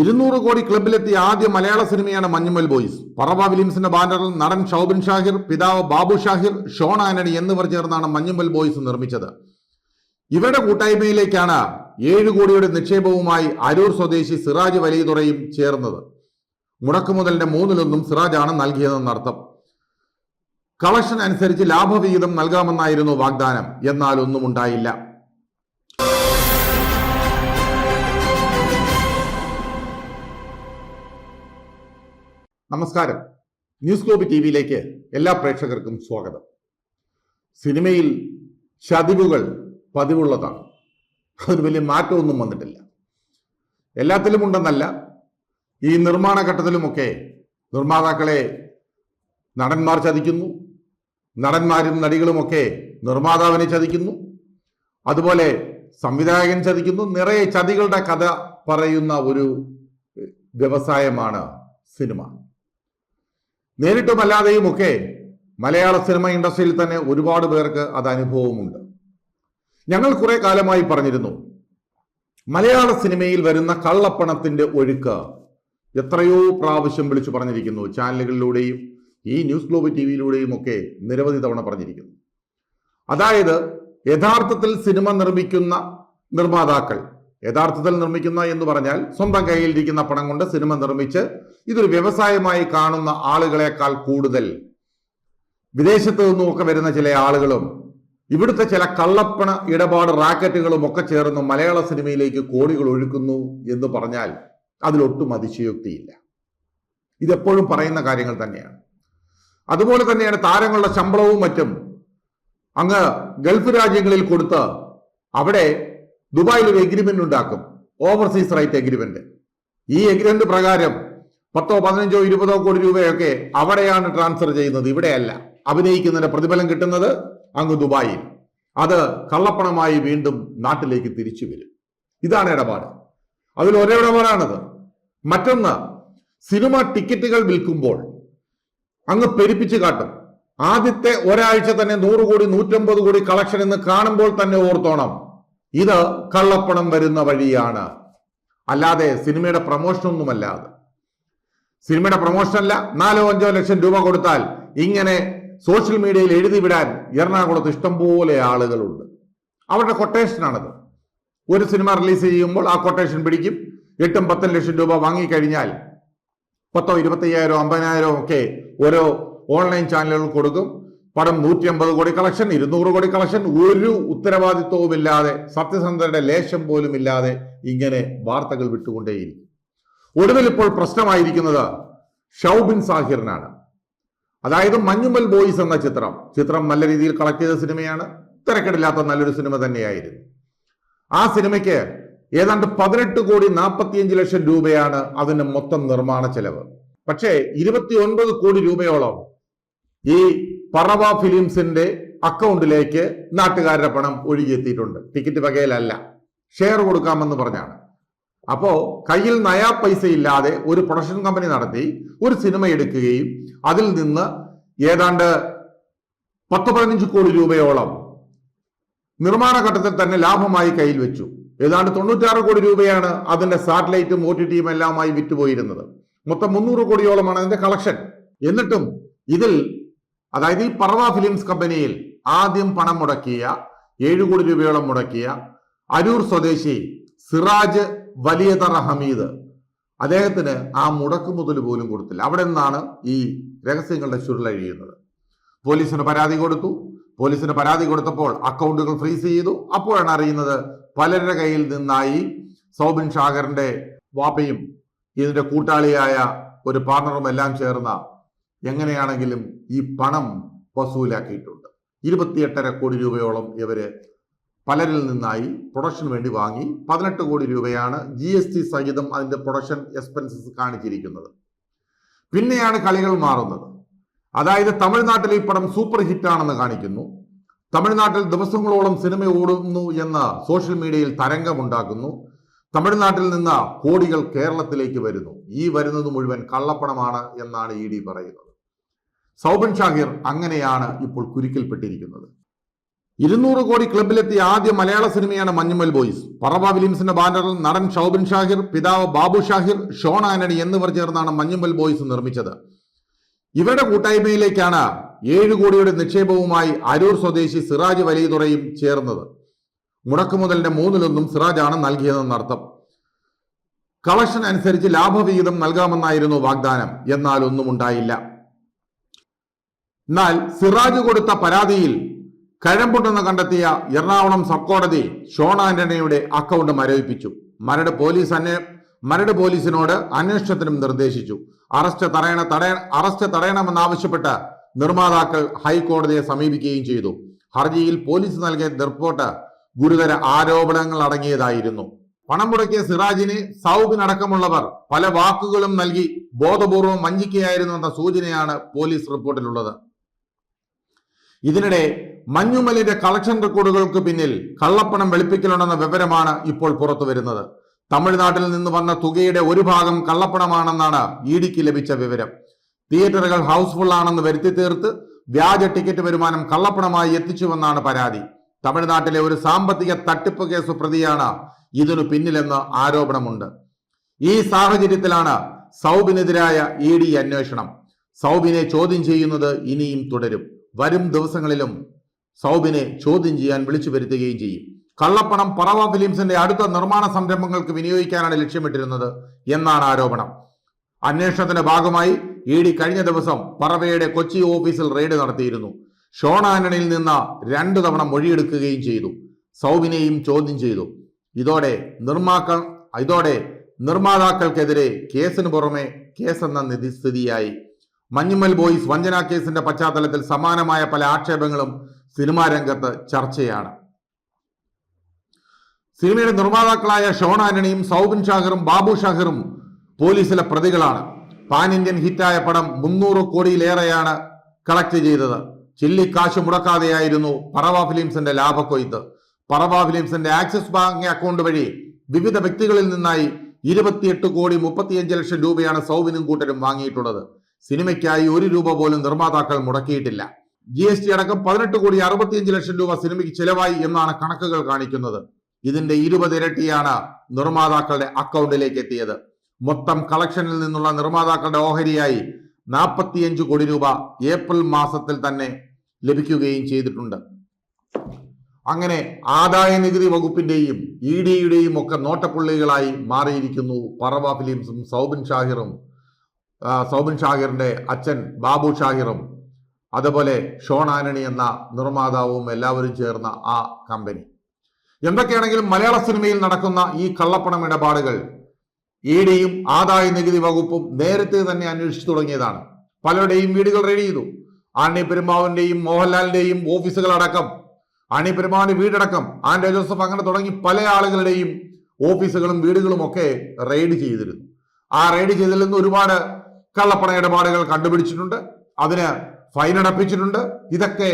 ഇരുന്നൂറ് കോടി ക്ലബിലെത്തിയ ആദ്യ മലയാള സിനിമയാണ് മഞ്ഞുമൽ ബോയ്സ്. പറവ വിലിയംസിന്റെ ബാനറിൽ നടൻ ഷൗബിൻ ഷാഹിർ പിതാവ് ബാബു ഷാഹിർ ഷോൺ ആന്റണി എന്നിവർ ചേർന്നാണ് മഞ്ഞുമൽ ബോയ്സ് നിർമ്മിച്ചത്. ഇവരുടെ കൂട്ടായ്മയിലേക്കാണ് ഏഴ് കോടിയുടെ നിക്ഷേപവുമായി അരൂർ സ്വദേശി സിറാജ് വലിയതുറയും ചേർന്നത്. മുടക്കുമുതലിന്റെ മൂന്നിലൊന്നും സിറാജാണ് നൽകിയതെന്നർത്ഥം കളക്ഷൻ അനുസരിച്ച് ലാഭവിഹിതം നൽകാമെന്നായിരുന്നു വാഗ്ദാനം. എന്നാൽ ഒന്നും ഉണ്ടായില്ല. നമസ്കാരം. ന്യൂസ് ഗ്ലോബ് ടി വിയിലേക്ക് എല്ലാ പ്രേക്ഷകർക്കും സ്വാഗതം. സിനിമയിൽ ചതിവുകൾ പതിവുള്ളതാണ്. അതിന് വലിയ മാറ്റമൊന്നും വന്നിട്ടില്ല. എല്ലാത്തിലും ഉണ്ടെന്നല്ല ഈ നിർമ്മാണ ഘട്ടത്തിലുമൊക്കെ നിർമ്മാതാക്കളെ നടന്മാർ ചതിക്കുന്നു. നടന്മാരും നടികളുമൊക്കെ നിർമ്മാതാവിനെ ചതിക്കുന്നു. അതുപോലെ സംവിധായകൻ ചതിക്കുന്നു. നിറയെ ചതികളുടെ കഥ പറയുന്ന ഒരു വ്യവസായമാണ് സിനിമ. നേരിട്ടും അല്ലാതെയും ഒക്കെ മലയാള സിനിമ ഇൻഡസ്ട്രിയിൽ തന്നെ ഒരുപാട് പേർക്ക് അത് അനുഭവമുണ്ട്. ഞങ്ങൾ കുറെ കാലമായി പറഞ്ഞിരുന്നു മലയാള സിനിമയിൽ വരുന്ന കള്ളപ്പണത്തിന്റെ ഒഴുക്ക് എത്രയോ പ്രാവശ്യം വിളിച്ചു പറഞ്ഞിരിക്കുന്നു. ചാനലുകളിലൂടെയും ഈ ന്യൂസ് ഗ്ലോബ് ടി വിയിലൂടെയും ഒക്കെ നിരവധി തവണ പറഞ്ഞിരിക്കുന്നു. അതായത് യഥാർത്ഥത്തിൽ സിനിമ നിർമ്മിക്കുന്ന നിർമ്മാതാക്കൾ യഥാർത്ഥത്തിൽ നിർമ്മിക്കുന്ന എന്ന് പറഞ്ഞാൽ സ്വന്തം കയ്യിലിരിക്കുന്ന പണം കൊണ്ട് സിനിമ നിർമ്മിച്ച് ഇതൊരു വ്യവസായമായി കാണുന്ന ആളുകളെക്കാൾ കൂടുതൽ. വിദേശത്ത് നിന്നുമൊക്കെ വരുന്ന ചില ആളുകളും ഇവിടുത്തെ ചില കള്ളപ്പണ ഇടപാട് റാക്കറ്റുകളും ഒക്കെ ചേർന്ന് മലയാള സിനിമയിലേക്ക് കോടികൾ ഒഴുക്കുന്നു എന്ന് പറഞ്ഞാൽ അതിലൊട്ടും അതിശയോക്തിയില്ല. ഇതെപ്പോഴും പറയുന്ന കാര്യങ്ങൾ തന്നെയാണ്. അതുപോലെ തന്നെയാണ് താരങ്ങളുടെ ശമ്പളവും മറ്റും. അങ്ങ് ഗൾഫ് രാജ്യങ്ങളിൽ കൊടുത്ത് അവിടെ ദുബായിൽ ഒരു എഗ്രിമെന്റ് ഉണ്ടാക്കും. ഓവർസീസ് റൈറ്റ് എഗ്രിമെന്റ് ഈ എഗ്രിമെന്റ് പ്രകാരം പത്തോ പതിനഞ്ചോ ഇരുപതോ കോടി രൂപയൊക്കെ അവിടെയാണ് ട്രാൻസ്ഫർ ചെയ്യുന്നത്. ഇവിടെയല്ല. അഭിനയിക്കുന്നതിന്റെ പ്രതിഫലം കിട്ടുന്നത് അങ്ങ് ദുബായിൽ. അത് കള്ളപ്പണമായി വീണ്ടും നാട്ടിലേക്ക് തിരിച്ചു വരും. ഇതാണ് ഇടപാട്. അതിൽ ഒരേ ഇടപാടാണത്. മറ്റൊന്ന് സിനിമ ടിക്കറ്റുകൾ വിൽക്കുമ്പോൾ അങ്ങ് പെരുപ്പിച്ച് കാട്ടും. ആദ്യത്തെ ഒരാഴ്ച തന്നെ നൂറ് കോടി നൂറ്റമ്പത് കോടി കളക്ഷൻ എന്ന് കാണുമ്പോൾ തന്നെ ഓർത്തോണം. ഇത് കള്ളപ്പണം വരുന്ന വഴിയാണ്. അല്ലാതെ സിനിമയുടെ പ്രൊമോഷൻ ഒന്നുമല്ലാതെ സിനിമയുടെ പ്രൊമോഷൻ അല്ല നാലോ അഞ്ചോ ലക്ഷം രൂപ കൊടുത്താൽ ഇങ്ങനെ സോഷ്യൽ മീഡിയയിൽ എഴുതി വിടാൻ എറണാകുളത്ത് ഇഷ്ടംപോലെ ആളുകളുണ്ട്. അവരുടെ കൊട്ടേഷനാണത് ഒരു സിനിമ റിലീസ് ചെയ്യുമ്പോൾ ആ കൊട്ടേഷൻ പിടിക്കും. എട്ടും പത്തും ലക്ഷം രൂപ വാങ്ങിക്കഴിഞ്ഞാൽ പത്തോ ഇരുപത്തയ്യായിരോ അമ്പതിനായിരോ ഒക്കെ ഓരോ ഓൺലൈൻ ചാനലുകൾ കൊടുക്കും. പടം നൂറ്റി അമ്പത് കോടി കളക്ഷൻ ഇരുന്നൂറ് കോടി കളക്ഷൻ ഒരു ഉത്തരവാദിത്വവുമില്ലാതെ സത്യസന്ധരുടെ ലേശം പോലും ഇല്ലാതെ ഇങ്ങനെ വാർത്തകൾ വിട്ടുകൊണ്ടേയിരിക്കും ഒടുവിൽ ഇപ്പോൾ പ്രശ്നമായിരിക്കുന്നത് ഷൗബിൻ സാഹിറിനാണ്. അതായത് മഞ്ഞുമൽ ബോയ്സ് എന്ന ചിത്രം. ചിത്രം നല്ല രീതിയിൽ കളക്ട് ചെയ്ത സിനിമയാണ്. തിരക്കിടില്ലാത്ത നല്ലൊരു സിനിമ തന്നെയായിരുന്നു. ആ സിനിമയ്ക്ക് ഏതാണ്ട് പതിനെട്ട് കോടി നാൽപ്പത്തിയഞ്ച് ലക്ഷം രൂപയാണ് അതിന് മൊത്തം നിർമ്മാണ ചെലവ്. പക്ഷേ ഇരുപത്തി ഒൻപത് കോടി രൂപയോളം ഈ പറവ ഫിലിംസിന്റെ അക്കൗണ്ടിലേക്ക് നാട്ടുകാരുടെ പണം ഒഴുകിയെത്തിയിട്ടുണ്ട്. ടിക്കറ്റ് വകയിലല്ല. ഷെയർ കൊടുക്കാമെന്ന് പറഞ്ഞാണ്. അപ്പോ കയ്യിൽ നയാ പൈസ ഇല്ലാതെ ഒരു പ്രൊഡക്ഷൻ കമ്പനി നടത്തി ഒരു സിനിമ എടുക്കുകയും അതിൽ നിന്ന് ഏതാണ്ട് പത്ത് പതിനഞ്ച് കോടി രൂപയോളം നിർമ്മാണ ഘട്ടത്തിൽ തന്നെ ലാഭമായി കയ്യിൽ വെച്ചു. ഏതാണ്ട് തൊണ്ണൂറ്റാറ് കോടി രൂപയാണ് അതിന്റെ സാറ്റലൈറ്റും ഒ ടി ടിയും എല്ലാമായി വിറ്റുപോയിരുന്നത്. മൊത്തം മുന്നൂറ് കോടിയോളമാണ് അതിന്റെ കളക്ഷൻ. എന്നിട്ടും ഇതിൽ അതായത് ഈ പറവ ഫിലിംസ് കമ്പനിയിൽ ആദ്യം പണം മുടക്കിയ ഏഴു കോടി രൂപയോളം മുടക്കിയ അരൂർ സ്വദേശി സിറാജ് വലിയതറ ഹമീദ്. അദ്ദേഹത്തിന് ആ മുടക്ക് മുതൽ പോലും കൊടുത്തില്ല. അവിടെ നിന്നാണ് ഈ രഹസ്യങ്ങളുടെ ചുരുളഴിയുന്നത് പോലീസിന് പരാതി കൊടുത്തു. പോലീസിന് പരാതി കൊടുത്തപ്പോൾ അക്കൗണ്ടുകൾ ഫ്രീസ് ചെയ്തു. അപ്പോഴാണ് അറിയുന്നത് പലരുടെ കയ്യിൽ നിന്നായി സൗബിൻ ഷാഗറിന്റെ വാപ്പയും ഇതിന്റെ കൂട്ടാളിയായ ഒരു പാർട്ണറും എല്ലാം ചേർന്ന എങ്ങനെയാണെങ്കിലും ഈ പണം വസൂലാക്കിയിട്ടുണ്ട്. ഇരുപത്തിയെട്ടര കോടി രൂപയോളം ഇവർ പലരിൽ നിന്നായി പ്രൊഡക്ഷന് വേണ്ടി വാങ്ങി പതിനെട്ട് കോടി രൂപയാണ് ജി എസ് ടി സഹിതം അതിന്റെ പ്രൊഡക്ഷൻ എക്സ്പെൻസസ് കാണിച്ചിരിക്കുന്നത്. പിന്നെയാണ് കളികൾ മാറുന്നത്. അതായത് തമിഴ്നാട്ടിൽ ഈ പടം സൂപ്പർ ഹിറ്റാണെന്ന് കാണിക്കുന്നു. തമിഴ്നാട്ടിൽ ദിവസങ്ങളോളം സിനിമ ഓടുന്നു എന്ന് സോഷ്യൽ മീഡിയയിൽ തരംഗമുണ്ടാക്കുന്നു. തമിഴ്നാട്ടിൽ നിന്ന് കോടികൾ കേരളത്തിലേക്ക് വരുന്നു. ഈ വരുന്നത് മുഴുവൻ കള്ളപ്പണമാണ് എന്നാണ് ഇ ഡി പറയുന്നത്. സൗബൻ ഷാഹിർ അങ്ങനെയാണ് ഇപ്പോൾ കുരുക്കിൽപ്പെട്ടിരിക്കുന്നത്. ഇരുന്നൂറ് കോടി ക്ലബിലെത്തിയ ആദ്യ മലയാള സിനിമയാണ് മഞ്ഞുമൽ ബോയ്സ്. പറവ വില്യംസിന്റെ ബാനറിൽ നടൻ ഷൗബിൻ ഷാഹിർ പിതാവ് ബാബു ഷാഹിർ ഷോൺ ആന്റണി എന്നിവർ ചേർന്നാണ് മഞ്ഞുമൽ ബോയ്സ് നിർമ്മിച്ചത്. ഇവരുടെ കൂട്ടായ്മയിലേക്കാണ് ഏഴ് കോടിയുടെ നിക്ഷേപവുമായി അരൂർ സ്വദേശി സിറാജ് വലിയതുറയും ചേർന്നത്. മുടക്കുമുതലിന്റെ മൂന്നിലൊന്നും സിറാജാണ് നൽകിയതെന്നർത്ഥം കളക്ഷൻ അനുസരിച്ച് ലാഭവിഹിതം നൽകാമെന്നായിരുന്നു വാഗ്ദാനം. എന്നാൽ ഒന്നും ഉണ്ടായില്ല. എന്നാൽ സിറാജ് കൊടുത്ത പരാതിയിൽ കഴമ്പുണ്ടെന്ന് കണ്ടെത്തിയ എറണാകുളം സബ് കോടതി ഷോൺ ആന്റണിയുടെ അക്കൗണ്ട് മരവിപ്പിച്ചു. മരട് പോലീസ് അന്വേ മരട് പോലീസിനോട് അന്വേഷണത്തിനും നിർദ്ദേശിച്ചു. അറസ്റ്റ് തടയണ തടയ അറസ്റ്റ് തടയണമെന്നാവശ്യപ്പെട്ട് നിർമ്മാതാക്കൾ ഹൈക്കോടതിയെ സമീപിക്കുകയും ചെയ്തു. ഹർജിയിൽ പോലീസ് നൽകിയ റിപ്പോർട്ട് ഗുരുതര ആരോപണങ്ങൾ അടങ്ങിയതായിരുന്നു. പണം മുടക്കിയ സിറാജിന് സൗബിനടക്കമുള്ളവർ പല വാക്കുകളും നൽകി ബോധപൂർവം വഞ്ചിക്കുകയായിരുന്നു എന്ന സൂചനയാണ് പോലീസ് റിപ്പോർട്ടിലുള്ളത്. ഇതിനിടെ മഞ്ഞുമലിന്റെ കളക്ഷൻ റെക്കോർഡുകൾക്ക് പിന്നിൽ കള്ളപ്പണം വെളുപ്പിക്കലുണ്ടെന്ന വിവരമാണ് ഇപ്പോൾ പുറത്തു വരുന്നത്. തമിഴ്നാട്ടിൽ നിന്ന് വന്ന തുകയുടെ ഒരു ഭാഗം കള്ളപ്പണമാണെന്നാണ് ഇ ഡിക്ക് ലഭിച്ച വിവരം. തിയേറ്ററുകൾ ഹൗസ്ഫുൾ ആണെന്ന് വരുത്തി തീർത്ത് വ്യാജ ടിക്കറ്റ് വരുമാനം കള്ളപ്പണമായി എത്തിച്ചുവെന്നാണ് പരാതി. തമിഴ്നാട്ടിലെ ഒരു സാമ്പത്തിക തട്ടിപ്പ് കേസ് പ്രതിയാണ് ഇതിനു പിന്നിലെന്ന് ആരോപണമുണ്ട്. ഈ സാഹചര്യത്തിലാണ് സൗബിനെതിരായ ഇ ഡി അന്വേഷണം. സൗബിനെ ചോദ്യം ചെയ്യുന്നത് ഇനിയും തുടരും. വരും ദിവസങ്ങളിലും സൗബിനെ ചോദ്യം ചെയ്യാൻ വിളിച്ചു വരുത്തുകയും ചെയ്യും. കള്ളപ്പണം പറവ ഫിലിംസിന്റെ അടുത്ത നിർമ്മാണ സംരംഭങ്ങൾക്ക് വിനിയോഗിക്കാനാണ് ലക്ഷ്യമിട്ടിരുന്നത് എന്നാണ് ആരോപണം. അന്വേഷണത്തിന്റെ ഭാഗമായി ഇ ഡി കഴിഞ്ഞ ദിവസം പറവയുടെ കൊച്ചി ഓഫീസിൽ റെയ്ഡ് നടത്തിയിരുന്നു. ഷോൺ ആന്റണിയിൽ നിന്ന് രണ്ടു തവണ മൊഴിയെടുക്കുകയും ചെയ്തു. സൗബിനെയും ചോദ്യം ചെയ്തു. ഇതോടെ നിർമ്മാക്ക ഇതോടെ നിർമ്മാതാക്കൾക്കെതിരെ കേസിന് പുറമെ കേസെന്ന നിധി മഞ്ഞുമൽ ബോയ്സ് വഞ്ചനാ കേസിന്റെ പശ്ചാത്തലത്തിൽ സമാനമായ പല ആക്ഷേപങ്ങളും സിനിമാ രംഗത്ത് ചർച്ചയാണ്. സിനിമയുടെ നിർമ്മാതാക്കളായ ഷോൺ ആന്റണിയും സൗബിൻ ഷാഹറും ബാബു ഷാഹറും പോലീസിലെ പ്രതികളാണ്. പാൻ ഇന്ത്യൻ ഹിറ്റായ പടം മുന്നൂറ് കോടിയിലേറെയാണ് കളക്ട് ചെയ്തത്. ചില്ലിക്കാശ് മുടക്കാതെയായിരുന്നു പറവ ഫിലിംസിന്റെ ലാഭക്കൊയ്ത്ത്. പറവ ഫിലിംസിന്റെ ആക്സിസ് ബാങ്ക് അക്കൗണ്ട് വഴി വിവിധ വ്യക്തികളിൽ നിന്നായി ഇരുപത്തിയെട്ട് കോടി മുപ്പത്തിയഞ്ച് ലക്ഷം രൂപയാണ് സൗബിനും കൂട്ടരും വാങ്ങിയിട്ടുള്ളത്. സിനിമയ്ക്കായി ഒരു രൂപ പോലും നിർമ്മാതാക്കൾ മുടക്കിയിട്ടില്ല. ജി എസ് ടി അടക്കം പതിനെട്ട് കോടി അറുപത്തിയഞ്ച് ലക്ഷം രൂപ സിനിമയ്ക്ക് ചെലവായി എന്നാണ് കണക്കുകൾ കാണിക്കുന്നത്. ഇതിന്റെ ഇരുപത് ഇരട്ടിയാണ് നിർമ്മാതാക്കളുടെ അക്കൗണ്ടിലേക്ക് എത്തിയത്. മൊത്തം കളക്ഷനിൽ നിന്നുള്ള നിർമ്മാതാക്കളുടെ ഓഹരിയായി നാൽപ്പത്തിയഞ്ച് കോടി രൂപ ഏപ്രിൽ മാസത്തിൽ തന്നെ ലഭിക്കുകയും ചെയ്തിട്ടുണ്ട്. അങ്ങനെ ആദായ നികുതി വകുപ്പിന്റെയും ഇ ഡിയുടെയും ഒക്കെ നോട്ടപ്പുള്ളികളായി മാറിയിരിക്കുന്നു പറവ ഫിലിംസും സൗബിൻ ഷാഹിറും. സൗബിൻ ഷാഹിറിന്റെ അച്ഛൻ ബാബു ഷാഹിറും അതുപോലെ ഷോൺ ആന്റണി എന്ന നിർമ്മാതാവും എല്ലാവരും ചേർന്ന ആ കമ്പനി. എന്തൊക്കെയാണെങ്കിലും മലയാള സിനിമയിൽ നടക്കുന്ന ഈ കള്ളപ്പണം ഇടപാടുകൾ ഇ ഡിയും ആദായ നികുതി വകുപ്പും നേരത്തെ തന്നെ അന്വേഷിച്ചു തുടങ്ങിയതാണ്. പലരുടെയും വീടുകൾ റെഡി ചെയ്തു. ആണി പെരുമാവിന്റെയും മോഹൻലാലിന്റെയും ഓഫീസുകൾ അടക്കം ആണി പെരുമാവിന്റെ വീടടക്കം ആൻഡ്രോ ജോസഫ് അങ്ങനെ തുടങ്ങി പല ആളുകളുടെയും ഓഫീസുകളും വീടുകളും ഒക്കെ റെയ്ഡ് ചെയ്തിരുന്നു. ആ റെയ്ഡ് ചെയ്തിൽ നിന്ന് ഒരുപാട് കള്ളപ്പണ ഇടപാടുകൾ കണ്ടുപിടിച്ചിട്ടുണ്ട് അതിന് ഫൈൻ അടപ്പിച്ചിട്ടുണ്ട്. ഇതൊക്കെ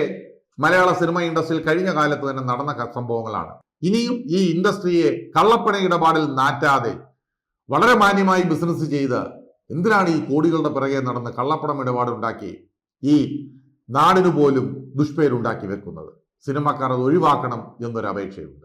മലയാള സിനിമ ഇൻഡസ്ട്രിയിൽ കഴിഞ്ഞ കാലത്ത് തന്നെ നടന്ന സംഭവങ്ങളാണ്. ഇനിയും ഈ ഇൻഡസ്ട്രിയെ കള്ളപ്പണ ഇടപാടിൽ നാറ്റാതെ വളരെ മാന്യമായി ബിസിനസ് ചെയ്ത് എന്തിനാണ് ഈ കോടികളുടെ പിറകെ നടന്ന് കള്ളപ്പണം ഇടപാടുണ്ടാക്കി ഈ നാടിനു പോലും ദുഷ്പേരുണ്ടാക്കി വെക്കുന്നത്? സിനിമക്കാർ അത് ഒഴിവാക്കണം എന്നൊരു അപേക്ഷയുണ്ട്.